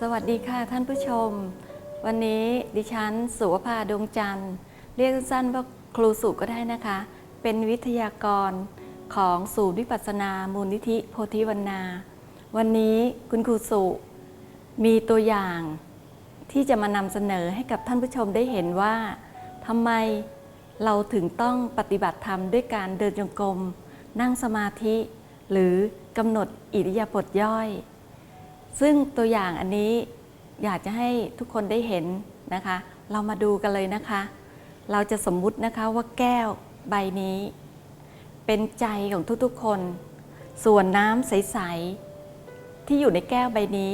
สวัสดีค่ะท่านผู้ชม วันนี้ดิฉันสุวภาดวงจันทร์ เรียกสั้นว่าครูสุก็ได้นะคะ เป็นวิทยากรของศูนย์วิปัสสนามูลนิธิโพธิวันนา วันนี้คุณครูสุมีตัวอย่างที่จะมานำเสนอให้กับท่านผู้ชมได้เห็นว่าทำไมเราถึงต้องปฏิบัติธรรมด้วยการเดินจงกรมนั่งสมาธิ หรือกำหนดอิริยาบถย่อย ซึ่งตัวอย่างอันนี้อยากจะให้ทุกคนได้เห็นนะคะ เรามาดูกันเลยนะคะ เราจะสมมุตินะคะว่าแก้วใบนี้ เป็นใจของทุกๆคน ส่วนน้ำใส ๆ ที่อยู่ในแก้วใบนี้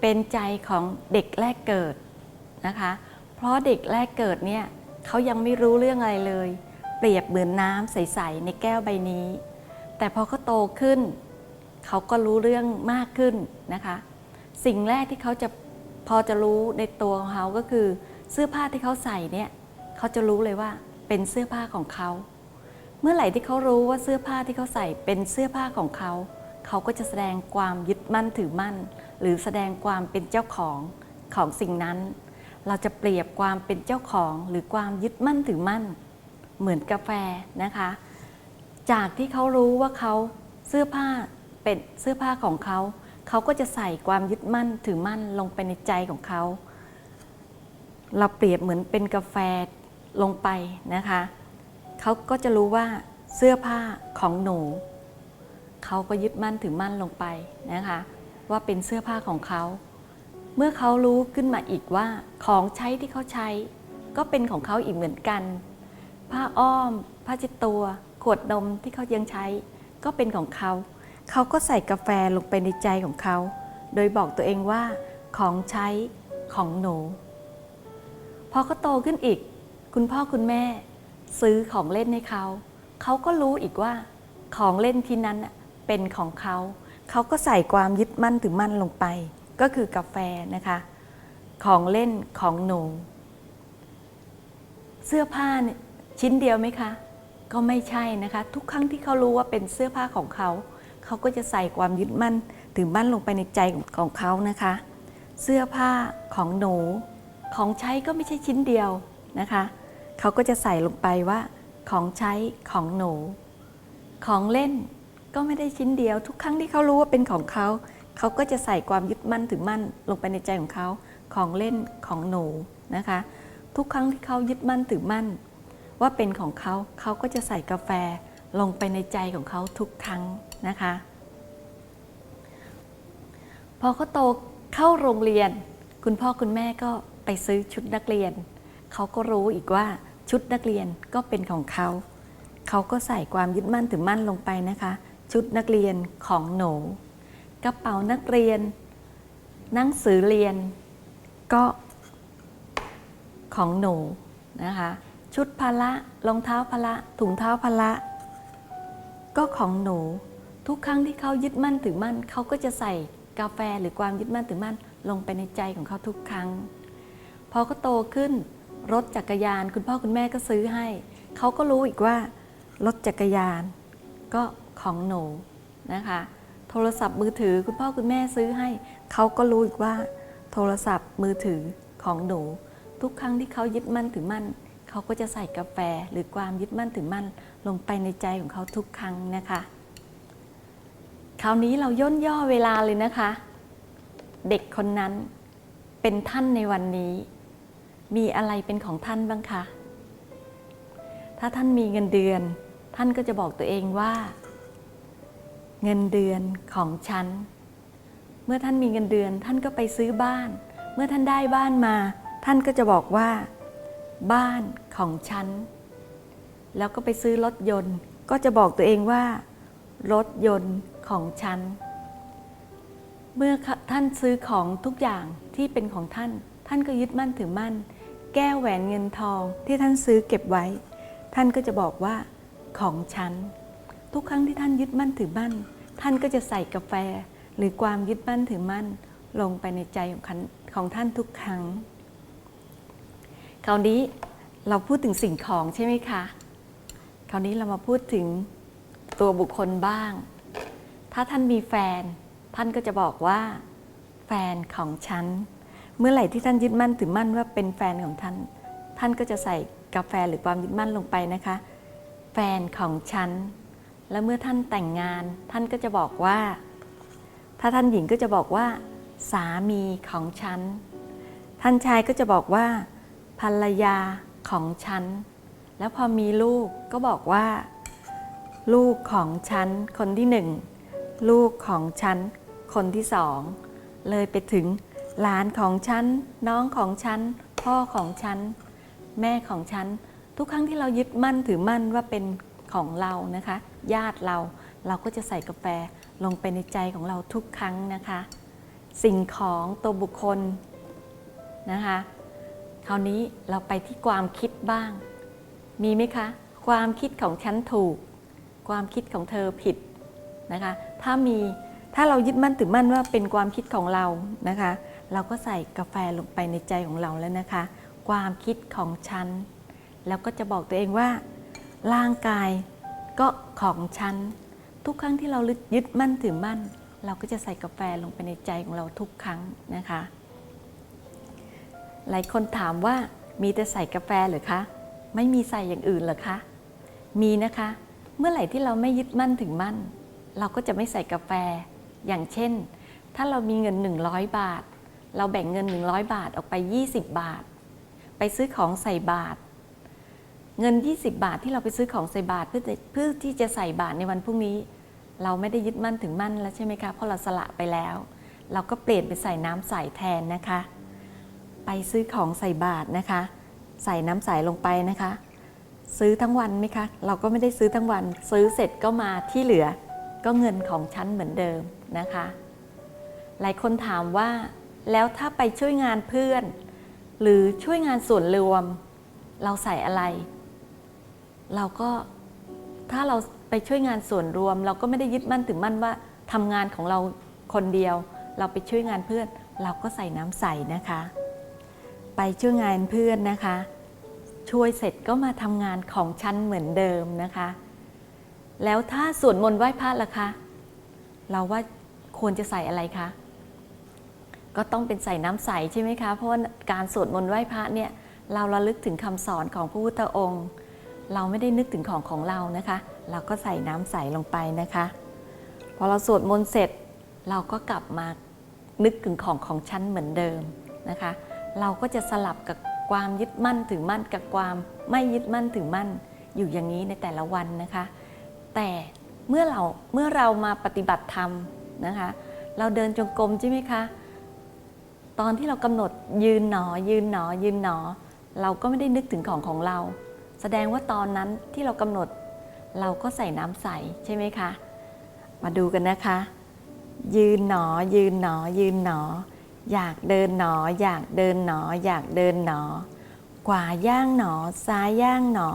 เป็นใจของเด็กแรกเกิดนะคะ เพราะเด็กแรกเกิดเนี่ยเขายังไม่รู้เรื่องอะไรเลย เปรียบเหมือนน้ำใส ๆ ในแก้วใบนี้ แต่พอเขาโตขึ้น เขาก็รู้เรื่องมากขึ้นนะคะ สิ่งแรกที่เขาจะพอจะรู้ในตัวของเขาก็คือ เสื้อผ้าที่เขาใส่เนี่ยเขาจะรู้เลยว่าเป็นเสื้อผ้าของเขา เมื่อไหร่ที่เขารู้ว่าเสื้อผ้าที่เขาใส่เป็นเสื้อผ้าของเขา เขาก็จะแสดงความยึดมั่นถือมั่น หรือแสดงความเป็นเจ้าของของสิ่งนั้น เราจะเปรียบความเป็นเจ้าของหรือความยึดมั่นถือมั่น เหมือนกาแฟนะคะ จากที่เขารู้ว่าเขาเสื้อผ้า เป็นเสื้อผ้าของเขา เขาก็จะใส่ความยึดมั่นถือมั่นลงไปในใจของเขา เราเปรียบเหมือนเป็นกาแฟลงไปนะคะ เขาก็จะรู้ว่าเสื้อผ้าของหนู เขาก็ยึดมั่นถือมั่นลงไปนะคะ ว่าเป็นเสื้อผ้าของเขา เมื่อเขารู้ขึ้นมาอีกว่าของใช้ที่เขาใช้ ก็เป็นของเขาอีกเหมือนกัน ผ้าอ้อม ผ้าเช็ดตัว ขวดนมที่เขายังใช้ ก็เป็นของเขา เขาก็ใส่กาแฟลงไปในใจของเขา โดยบอกตัวเองว่าของใช้ของหนู พอเขาโตขึ้นอีก คุณพ่อคุณแม่ ซื้อของเล่นให้เขา เขาก็รู้อีกว่า ของเล่นที่นั้นเป็นของเขา เขาก็ใส่ความยึดมั่นถือมั่นลงไป ก็คือกาแฟนะคะ ของเล่นของหนู เสื้อผ้าชิ้นเดียวไหมคะ ก็ไม่ใช่นะคะ ทุกครั้งที่เขารู้ว่าเป็นเสื้อผ้าของเขา เขาก็จะใส่ความยึดมั่นถือมั่นลงไปในใจของเขานะคะ เสื้อผ้าของหนูของใช้ก็ไม่ใช่ชิ้นเดียวนะคะ เขาก็จะใส่ลงไปว่า ของใช้ของหนู ของเล่นก็ไม่ได้ชิ้นเดียว ทุกครั้งที่เขารู้ว่าเป็นของเขาเขาก็จะใส่ความยึดมั่นถือมั่นลงไปในใจของเขาของเล่นของหนูนะคะ ทุกครั้งที่เขายึดมั่นถือมั่น ว่าเป็นของเขาเขาก็จะใส่กาแฟลงไปในใจของเขาทุกครั้ง นะคะ พอเขาโตเข้าโรงเรียน คุณพ่อคุณแม่ก็ไปซื้อชุดนักเรียน เขาก็รู้อีกว่าชุดนักเรียนก็เป็นของเขา เขาก็ใส่ความยึดมั่นถือมั่นลงไปนะคะ ชุดนักเรียนของหนูกระเป๋านักเรียน หนังสือเรียนก็ของหนูนะคะ ชุดพละรองเท้าพละถุงเท้าพละ ก็ของหนู ทุกครั้งที่เขายึดมั่นถือมั่นเขาก็จะใส่กาแฟหรือความยึดมั่นถือมั่นลงไปในใจของเขาทุกครั้ง พอเขาโตขึ้น รถจักรยาน คุณพ่อคุณแม่ก็ซื้อให้ เขาก็รู้อีกว่ารถจักรยาน ก็ของหนูนะคะ โทรศัพท์มือถือคุณพ่อคุณแม่ซื้อให้ เขาก็รู้อีกว่า โทรศัพท์มือถือของหนู ทุกครั้งที่เขายึดมั่นถือมั่นเขาก็จะใส่กาแฟหรือความยึดมั่นถือมั่นลงไปในใจของเขาทุกครั้งนะคะ คราวนี้เราย่นย่อเวลาเลยนะคะ เด็กคนนั้นเป็นท่านในวันนี้ มีอะไรเป็นของท่านบ้างคะ ถ้าท่านมีเงินเดือน ท่านก็จะบอกตัวเองว่า เงินเดือนของฉัน เมื่อท่านมีเงินเดือน ท่านก็ไปซื้อบ้าน เมื่อท่านได้บ้านมา ท่านก็จะบอกว่า บ้านของฉัน แล้วก็ไปซื้อรถยนต์ ก็จะบอกตัวเองว่า รถยนต์ ของฉัน เมื่อท่านซื้อของทุกอย่างที่เป็นของท่าน ท่านก็ยึดมั่นถือมั่น แก้วแหวนเงินทองที่ท่านซื้อเก็บไว้ ท่านก็จะบอกว่าของฉัน ทุกครั้งที่ท่านยึดมั่นถือมั่น ท่านก็จะใส่กาแฟ หรือความยึดมั่นถือมั่น ลงไปในใจของของท่านทุกครั้ง คราวนี้เราพูดถึงสิ่งของใช่ไหมคะ คราวนี้เรามาพูดถึงตัวบุคคลบ้าง ถ้าท่านมีแฟน ท่านก็จะบอกว่า แฟนของฉัน เมื่อไหร่ที่ท่านยึดมั่นถือมั่นว่าเป็นแฟนของท่าน ท่านก็จะใส่กาแฟหรือความยึดมั่นลงไปนะคะ แฟนของฉัน แล้วเมื่อท่านแต่งงาน ท่านก็จะบอกว่า ถ้าท่านหญิงก็จะบอกว่า สามีของฉัน ท่านชายก็จะบอกว่า ภรรยาของฉัน แล้วพอมีลูกก็บอกว่า ลูกของฉันคนที่หนึ่ง ลูกของฉันคนที่สอง เลยไปถึงหลานของฉัน น้องของฉัน พ่อของฉัน แม่ของฉัน ทุกครั้งที่เรายึดมั่นถือมั่นว่าเป็นของเรานะคะ ญาติเราเราก็จะใส่กาแฟลงไปในใจของเราทุกครั้งนะคะ สิ่งของตัวบุคคลนะคะ คราวนี้เราไปที่ความคิดบ้าง มีไหมคะ ความคิดของฉันถูก ความคิดของเธอผิดนะคะ ถ้ามีถ้าเรายึดมั่นถือมั่นว่าเป็นความคิดของเรานะคะ เราก็ใส่กาแฟลงไปในใจของเราแล้วนะคะ ความคิดของฉัน แล้วก็จะบอกตัวเองว่า ร่างกายก็ของฉัน ทุกครั้งที่เรายึดมั่นถือมั่น เราก็จะใส่กาแฟลงไปในใจของเราทุกครั้งนะคะ หลายคนถามว่ามีแต่ใส่กาแฟหรือคะ ไม่มีใส่อย่างอื่นหรอคะ มีนะคะ เมื่อไหร่ที่เราไม่ยึดมั่นถึงมั่น เราก็จะไม่ใส่กาแฟ อย่างเช่น ถ้าเรามีเงิน 100 บาท เราแบ่งเงิน 100 บาทออกไป 20 บาท ไปซื้อของใส่บาท เงิน 20 บาทที่เราไปซื้อของใส่บาทเพื่อเพื่อที่จะใส่บาทในวันพรุ่งนี้ เราไม่ได้ยึดมั่นถึงมั่นแล้วใช่ไหมคะเพราะเราสละไปแล้ว เราก็เปลี่ยนไปใส่น้ำใส่แทนนะคะ ไปซื้อของใส่บาทนะคะ ใส่น้ำใส่ลงไปนะคะ ซื้อทั้งวันไหมคะ เราก็ไม่ได้ซื้อทั้งวัน ซื้อเสร็จก็มาที่เหลือ ก็เงินของฉันเหมือนเดิมนะคะ หลายคนถามว่าแล้วถ้าไปช่วยงานเพื่อน หรือช่วยงานส่วนรวม เราใส่อะไร เราก็ถ้าเราไปช่วยงานส่วนรวม เราก็ไม่ได้ยึดมั่นถึงมั่นว่าทำงานของเราคนเดียว เราไปช่วยงานเพื่อน เราก็ใส่น้ำใสนะคะ ไปช่วยงานเพื่อนนะคะ ช่วยเสร็จก็มาทำงานของฉันเหมือนเดิมนะคะ แล้วถ้าสวดมนต์ไหว้พระล่ะคะ เราว่าควรจะใส่อะไรคะ ก็ต้องเป็นใส่น้ำใสใช่ไหมคะ เพราะว่าการสวดมนต์ไหว้พระเนี่ยเราระลึกถึงคำสอนของพระพุทธองค์ เราไม่ได้นึกถึงของของเรานะคะ เราก็ใส่น้ำใสลงไปนะคะ พอเราสวดมนต์เสร็จ เราก็กลับมานึกถึงของของฉันเหมือนเดิมนะคะ เราก็จะสลับกับความยึดมั่นถึงมั่นกับความไม่ยึดมั่นถึงมั่นอยู่อย่างนี้ในแต่ละวันนะคะ แต่เมื่อเราเมื่อเรามาปฏิบัติธรรมนะคะ เราเดินจงกรมใช่ไหมคะ ตอนที่เรากำหนดยืนหนอ ยืนหนอ ยืนหนอ เราก็ไม่ได้นึกถึงของของเรา แสดงว่าตอนนั้นที่เรากำหนด เราก็ใส่น้ำใสใช่ไหมคะ มาดูกันนะคะ ยืนหนอ ยืนหนอ ยืนหนอ อยากเดินหนอ อยากเดินหนอ อยากเดินหนอ กว่าย่างหนอ ซ้ายย่างหนอ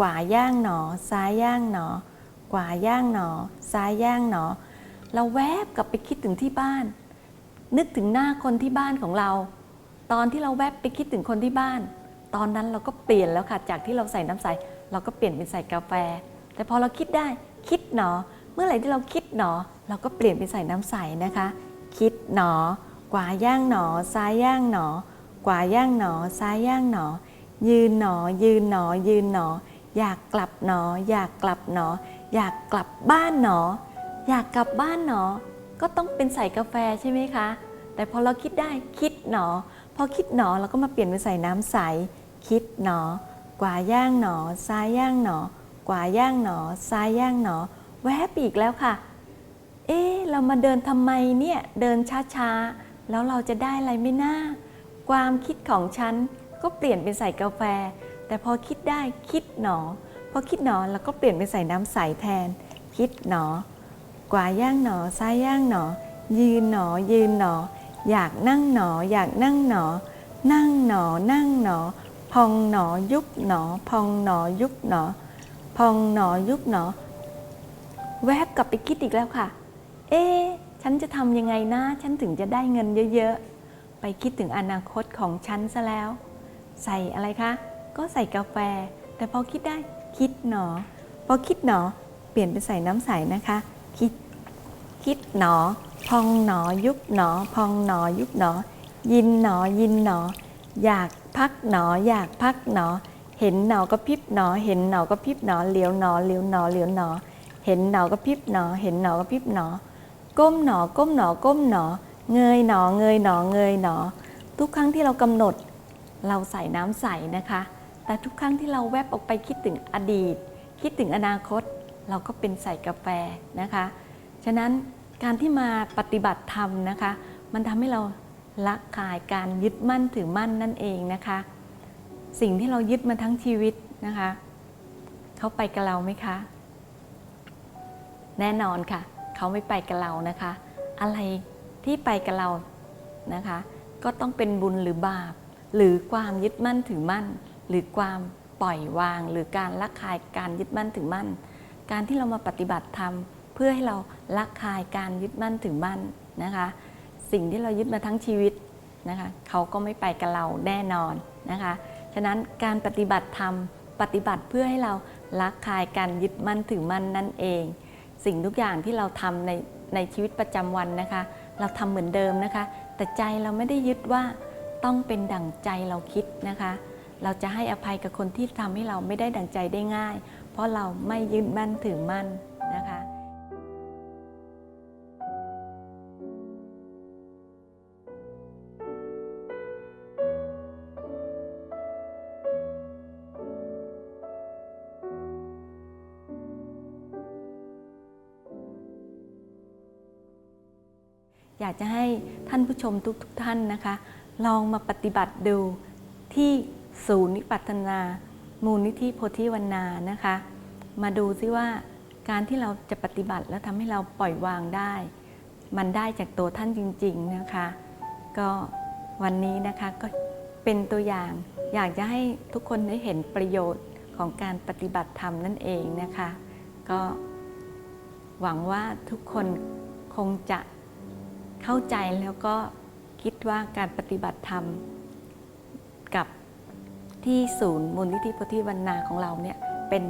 กว่าย่างหนอ ซ้ายย่างหนอ กว่าย่างหนอ ซ้ายย่างหนอ เราแวบกลับไปคิดถึงที่บ้าน นึกถึงหน้าคนที่บ้านของเรา ตอนที่เราแวบไปคิดถึงคนที่บ้าน ตอนนั้นเราก็เปลี่ยนแล้วค่ะจากที่เราใส่น้ำใสเราก็เปลี่ยนเป็นใส่กาแฟ แต่พอเราคิดได้คิดหนอ เมื่อไหร่ที่เราคิดหนอ เราก็เปลี่ยนเป็นใส่น้ำใสนะคะ คิดหนอกว่าย่างหนอ ซ้ายย่างหนอกว่าย่างหนอ ซ้ายย่างหนอ ยืนหนอ ยืนหนอ ยืนหนอ อยากกลับหนอ อยากกลับหนอ อยากกลับบ้านหนอ อยากกลับบ้านหนอ ก็ต้องเป็นใส่กาแฟใช่ไหมคะ แต่พอเราคิดได้คิดหนอ พอคิดหนอเราก็มาเปลี่ยนเป็นใส่น้ำใส คิดหนอ กว่าย่างหนอ ซ้ายย่างหนอ กว่าย่างหนอ ซ้ายย่างหนอ แวบอีกแล้วค่ะ เอ๊เรามาเดินทำไมเนี่ยเดินช้าๆแล้วเราจะได้อะไรไม่น่าความคิดของฉันก็เปลี่ยนเป็นใส่กาแฟ แต่พอคิดได้คิดหนอ พอคิดหนอเราก็เปลี่ยนเป็นใส่น้ำใสแทน คิดหนอ กว่าย่างหนอซ้ายย่างหนอ ยืนหนอ ยืนหนอ อยากนั่งหนอ อยากนั่งหนอ นั่งหนอ นั่งหนอ พองหนอ ยุบหนอ พองหนอ ยุบหนอ พองหนอ ยุบหนอ แวบกลับไปคิดอีกแล้วค่ะ เอ๊ฉันจะทำยังไงนะ ฉันถึงจะได้เงินเยอะๆ ไปคิดถึงอนาคตของฉันซะแล้ว ใส่อะไรคะ ก็ใส่กาแฟ แต่พอคิดได้คิดหนอ พอคิดหนอ เปลี่ยนเป็นใส่น้ำใสนะคะ คิดคิดหนอ พองหนอยุบหนอ พองหนอยุบหนอ ยินหนอยินหนอ อยากพักหนอ อยากพักหนอ เห็นหนอก็พริบหนอ เห็นหนอก็พริบหนอเหลียวหนอเหลียวหนอเหลียวหนอ เห็นหนอก็พริบหนอ เห็นหนอก็พริบหนอ ก้มหนอก้มหนอก้มหนอ เงยหนอเงยหนอเงยหนอ ทุกครั้งที่เรากำหนดเราใส่น้ำใสนะคะ แต่ทุกครั้งที่เราแวบออกไปคิดถึงอดีต คิดถึงอนาคต เราก็เป็นใส่กาแฟนะคะ ฉะนั้นการที่มาปฏิบัติธรรมนะคะ มันทำให้เราละคายการยึดมั่นถือมั่นนั่นเองนะคะ สิ่งที่เรายึดมาทั้งชีวิตนะคะเขาไปกับเราไหมคะ แน่นอนค่ะ เขาไม่ไปกับเรานะคะ อะไรที่ไปกับเรานะคะ ก็ต้องเป็นบุญหรือบาป หรือความยึดมั่นถือมั่น หรือความปล่อยวาง หรือการละคายการยึดมั่นถือมั่น การที่เรามาปฏิบัติธรรมเพื่อให้เราละคายการยึดมั่นถือมั่นนะคะ สิ่งที่เรายึดมาทั้งชีวิตนะคะเขาก็ไม่ไปกับเราแน่นอนนะคะฉะนั้นการปฏิบัติธรรมปฏิบัติเพื่อให้เราละคายการยึดมั่นถือมั่นนั่นเอง สิ่งทุกอย่างที่เราทำในในชีวิตประจำวันนะคะ เราทำเหมือนเดิมนะคะ แต่ใจเราไม่ได้ยึดว่าต้องเป็นดั่งใจเราคิดนะคะ เราจะให้อภัยกับคนที่ทำให้เราไม่ได้ดั่งใจได้ง่าย เพราะเราไม่ยึดมั่นถือมั่นนะคะอยากจะให้ท่านผู้ชมทุกทท่านนะคะ ลองมาปฏิบัติดูที่ ศูนย์วิปัสสนา มูลนิธิโพธิวันนานะคะ มาดูซิว่าการที่เราจะปฏิบัติแล้วทำให้เราปล่อยวางได้ มันได้จากตัวท่านจริง ๆนะคะ ก็วันนี้นะคะก็เป็นตัวอย่างอยากจะให้ทุกคนได้เห็นประโยชน์ของการปฏิบัติธรรมนั่นเองนะคะ ก็หวังว่าทุกคนคงจะเข้าใจแล้วก็คิดว่าการปฏิบัติธรรมกับ ที่ศูนย์มูลนิธิโพธิวันนาของเราเนี่ยเป็น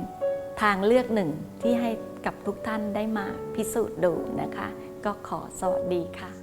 ทางเลือกหนึ่งที่ให้กับทุกท่านได้มาพิสูจน์ดูนะคะ ก็ขอสวัสดีค่ะ